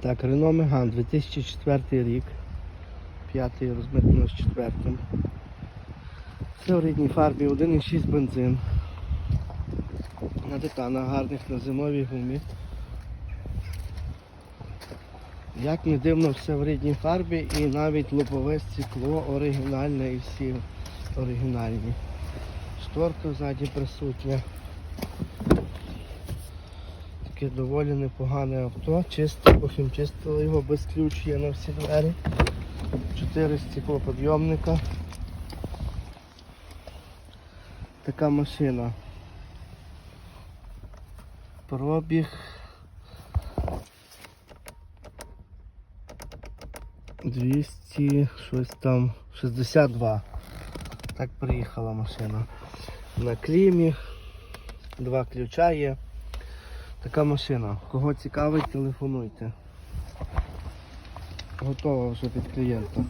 Так, Renault Megane 2004 рік. П'ятий розмитнено з четвертим. Все в рідній фарбі, 1,6 бензин. На титанах гарних на зимовій гумі. Як не дивно, все в рідній фарбі і навіть лобове стекло оригінальне і всі оригінальні. Шторка ззаді присутня. Таке доволі непогане авто, чисто, потім чистили його, без ключ є на всі двері. Чотири стеклоподйомника. Така машина. Пробіг. 200, щось там, 62. Так приїхала машина. На клімі. Два ключа є. Така машина. Кого цікавить, телефонуйте. Готова вже під клієнта.